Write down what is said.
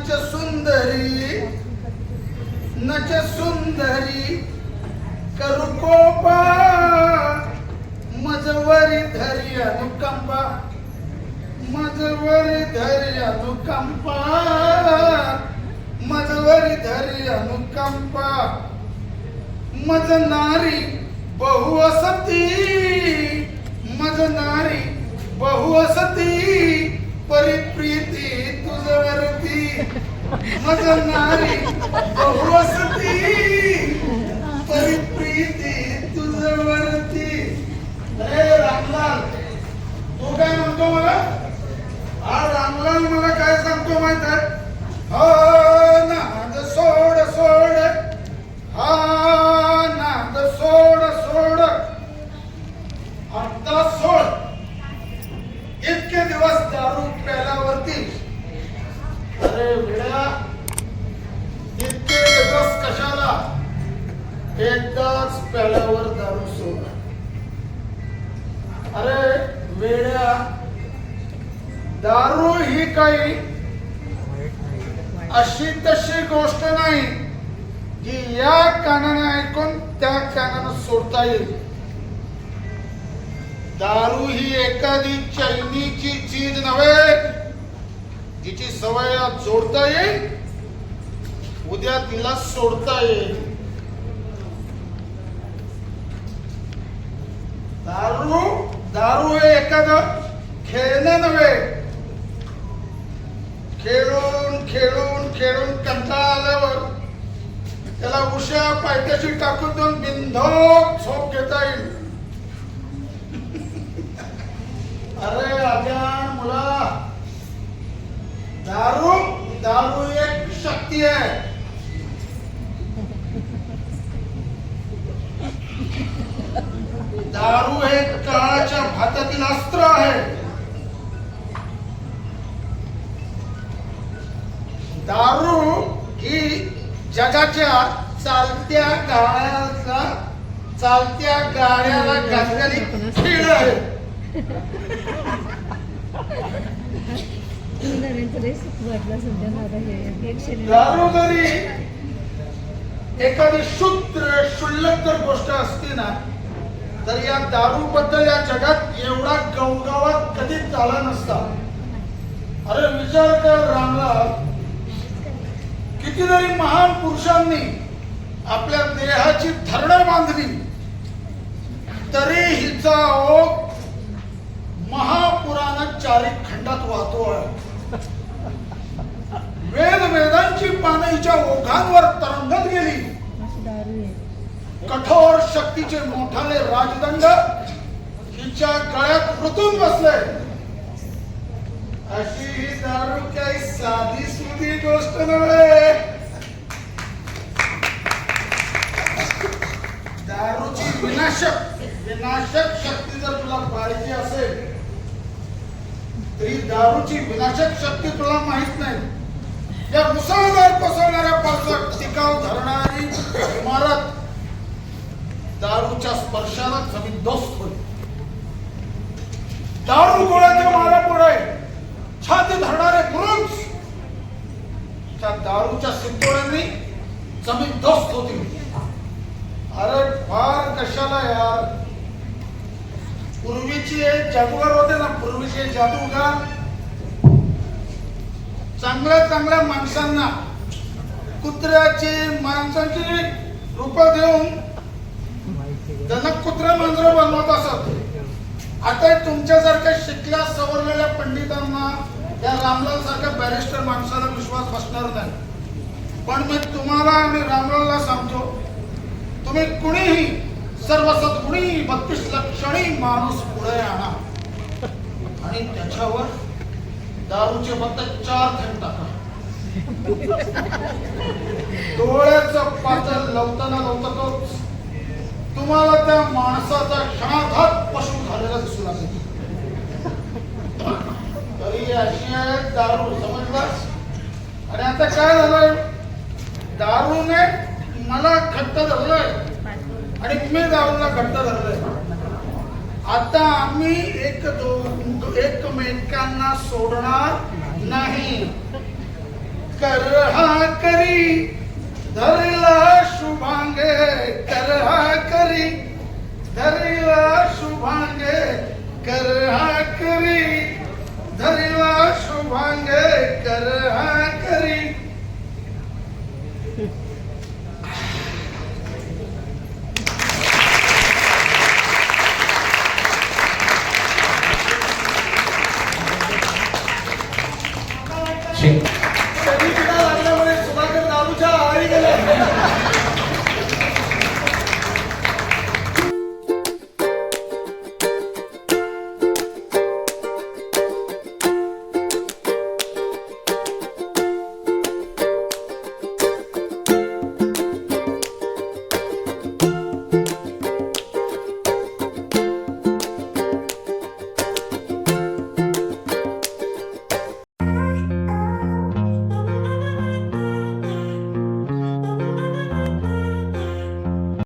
नच सुंदरी नच सुंदरी करू कोपा मजवरी धरी अनुकंपा मजवरी धरी अनुकंपा मजवरी धरी अनुकंपा मज नारी बहुवसती मज नारी बहुवसती परिप्रीती तुझवरती. मज नारी बहुवसती परिप्रीती तुझवरती अरे रामलाल तू काय म्हणतो मला? हा रामलाल मला काय सांगतो माहीत आहे? हो नाद सोड सोड. हा नाद सोड सोड. आता सोड. इतके दिवस दारू प्याल्यावरती अरे वेड्या इतके दिवस कशाला? एकदाच प्याल्यावर दारू सोडा अरे वेड्या दारू ही काही अशी तशी गोष्ट नाही जी या कानाने ऐकून त्या कानानं सोडता येईल. दारू ही एखादी चैनीची चीज नव्हे. जिची सवय जोडता येईल उद्या तिला सोडता येईल. दारू दारू हे एखाद खेळणं नव्हे. खेळून खेळून खेळून कंटाळा आल्यावर त्याला उशा पायथ्याशी टाकून देऊन बिंधोक झोप घेता येईल अरे अज्ञान मुला दारू दारू एक शक्ती आहे दारू हे काळाच्या भातातील अस्त्र आहे. दारू ही जगाच्या चालत्या गाड्याचा चालत्या गाड्याला घातलेली खीळ आहे. दारू जरी एखादी शुद्र शुल्लक जर गोष्ट असते ना तर या दारू बद्दल या जगात एवढा गवगावा कधीच झाला नसता. अरे विचार कर रामलाल कितीतरी महान पुरुषांनी आपल्या देहाची धरणं बांधली. तरी हिचा ओघ महापुराणात चारिक खंडात वाहतो आहे वेद वेदांची पानं हिच्या ओघांवर तरंगत गेली. कठोर शक्तीचे मोठाले राजदंड हिच्या गळ्यात रुतून बसले. अशी ही दारू काही साधी सुधी गोष्ट नव्हे. दारूची विनाशक विनाशक शक्ती जर तुला पाहिजे असेल तरी दारूची विनाशक शक्ती तुला माहीत नाही. या मुसळधार कोसळणाऱ्या पावसात टिकाव धरणार दारूच्या जमीन दोस्त होईल. दारू गोळ्याच्या मारापुढे छाती धरणारे पुरुष. त्या दारूच्या सिंतोड्यांनी जमीनदोस्त होती अरे फार कशाला यार? पूर्वीची एक जादूगार होते ना पूर्वीचे जादूगार. चांगल्या चांगल्या माणसांना कुत्र्याची माणसांची रूप देऊन त्यांना कुत्रा मांजर बनवत असत. आता तुमच्यासारख्या शिकल्या सवरलेल्या पंडितांना या रामलाल सारख्या बॅरिस्टर माणसाला विश्वास बसणार नाही. पण मी तुम्हाला आणि रामलालला सांगतो तुम्ही कुणीही सर्व सद्गुणी बत्तीस लक्षणी माणूस पुढे आणा. आणि त्याच्यावर दारूचे फक्त चार थेंब टाका. डोळ्याचं पातळ लवताना लवतच तुम्हाला त्या माणसाचा क्षणाघात पशु झालेला दिसू लागेल तरी अशी आहे दारू समजलास? आणि आता काय झालंय? दारूने मला घट्ट धरलंय. आणि मी दारूला घट्ट धरलंय. आता आम्ही एक दोन एकमेकांना सोडणार नाही. कर हा करी धरला शुभांगे कर हा करी धरला शुभांगे कर हा करी शिक तरी